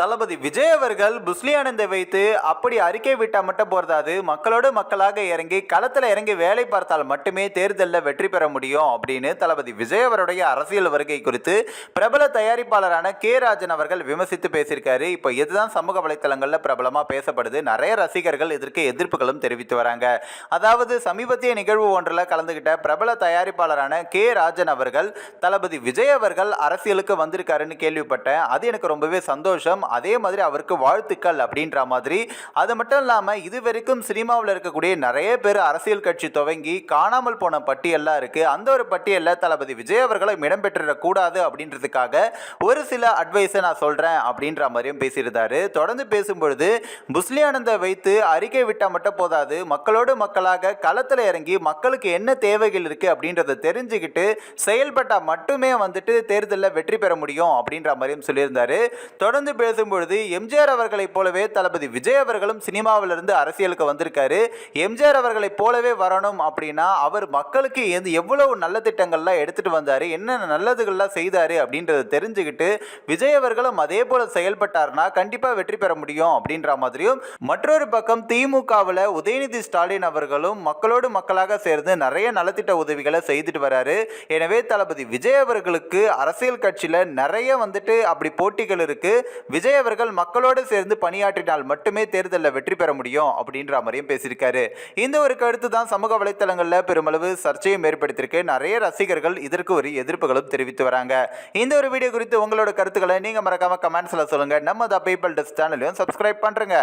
தளபதி விஜய் அவர்கள் புஸ்லியானந்தை வைத்து அப்படி அறிக்கை விட்டால் மட்டும் போதாது. மக்களோடு மக்களாக இறங்கி களத்தில் இறங்கி வேலை பார்த்தால் மட்டுமே தேர்தலில் வெற்றி பெற முடியும் அப்படின்னு தளபதி விஜய் அவருடைய அரசியல் வருகை குறித்து பிரபல தயாரிப்பாளரான கே ராஜன் அவர்கள் விமர்சித்து பேசியிருக்காரு. இப்போ இதுதான் சமூக வலைத்தளங்களில் பிரபலமாக பேசப்படுது. நிறைய ரசிகர்கள் இதற்கு எதிர்ப்புகளும் தெரிவித்து வராங்க. அதாவது சமீபத்திய நிகழ்வு ஒன்றில் கலந்துகிட்ட பிரபல தயாரிப்பாளரான கே ராஜன் அவர்கள் தளபதி விஜய் அவர்கள் அரசியலுக்கு வந்திருக்காருன்னு கேள்விப்பட்டேன். அது எனக்கு ரொம்பவே சந்தோஷம். அதே மாதிரி அவருக்கு வாழ்த்துக்கள் அப்படின்ற மாதிரி. அது மட்டும் இல்லாமல் இது வரைக்கும் சினிமாவில் இருக்கக்கூடிய நிறைய பேர் அரசியல் கட்சி துவங்கி காணாமல் போன பட்டியல்லாம் இருக்குது அந்த ஒரு பட்டியலில் தளபதி விஜய் அவர்களும் இடம்பெற்றிடக்கூடாது அப்படின்றதுக்காக ஒரு சில அட்வைஸை நான் சொல்கிறேன் அப்படின்ற மாதிரியும் பேசியிருந்தாரு. தொடர்ந்து பேசும்பொழுது புஸ்லியானந்தை வைத்து அறிக்கை விட்டால் மட்டும் போதாது மக்களோடு மக்களாக களத்தில் இறங்கி மக்களுக்கு என்ன தேவைகள் இருக்குது அப்படின்றத தெரிஞ்சுக்கிட்டு செயல்பட்டால் மட்டுமே வந்துட்டு தேர்தலில் வெற்றி பெற முடியும் அப்படின்ற மாதிரியும் சொல்லியிருந்தாரு. தொடர்ந்து பேசும்பொழுது எம்ஜிஆர் அவர்களைப் போலவே தளபதி விஜய் அவர்களும் சினிமாவிலிருந்து அரசியலுக்கு வந்திருக்காரு. எம்ஜிஆர் அவர்களைப் போலவே வரணும் அப்படின்னா அவர் மக்களுக்கு எந்த எவ்வளவு நல்ல திட்டங்கள்லாம் எடுத்துட்டு வந்தார் என்னென்ன நல்லதுகள்லாம் செய்தார் அப்படின்றத தெரிஞ்சுக்கிட்டு விஜய் அவர்களும் அதே போல செயல்பட்டார்னா கண்டிப்பாக வெற்றி பெற முடியும் அப்படின்ற மாதிரியும் மற்றொரு பக்கம் திமுகவில் உதயநிதி ஸ்டாலின் அவர்களும் மக்களோடு மக்களாக சேர்ந்து நிறைய நலத்திட்ட உதவிகளை செய்துட்டு வராரு. எனவே தளபதி விஜய் அவர்களுக்கு அரசியல் கட்சியில் நிறைய வந்துட்டு அப்படி போட்டிகள் இருக்குது விஜய் அவர்கள் மக்களோடு சேர்ந்து பணியாற்றினால் மட்டுமே தேர்தலில் வெற்றி பெற முடியும் அப்படின்ற மாதிரியும் பேசியிருக்காரு. இந்த ஒரு கருத்து தான் சமூக வலைத்தளங்களில் பெருமளவு சர்ச்சையும் ஏற்படுத்தியிருக்கு. நிறைய ரசிகர்கள் இதற்கு ஒரு எதிர்ப்புகளும் தெரிவித்து வராங்க. இந்த ஒரு வீடியோ குறித்து உங்களோட கருத்துக்களை நீங்கள் மறக்காம கமெண்ட்ஸில் சொல்லுங்கள் நம்ம த பீப்பிள் டெஸ்ட் சேனலையும் சப்ஸ்கிரைப் பண்ணுறங்க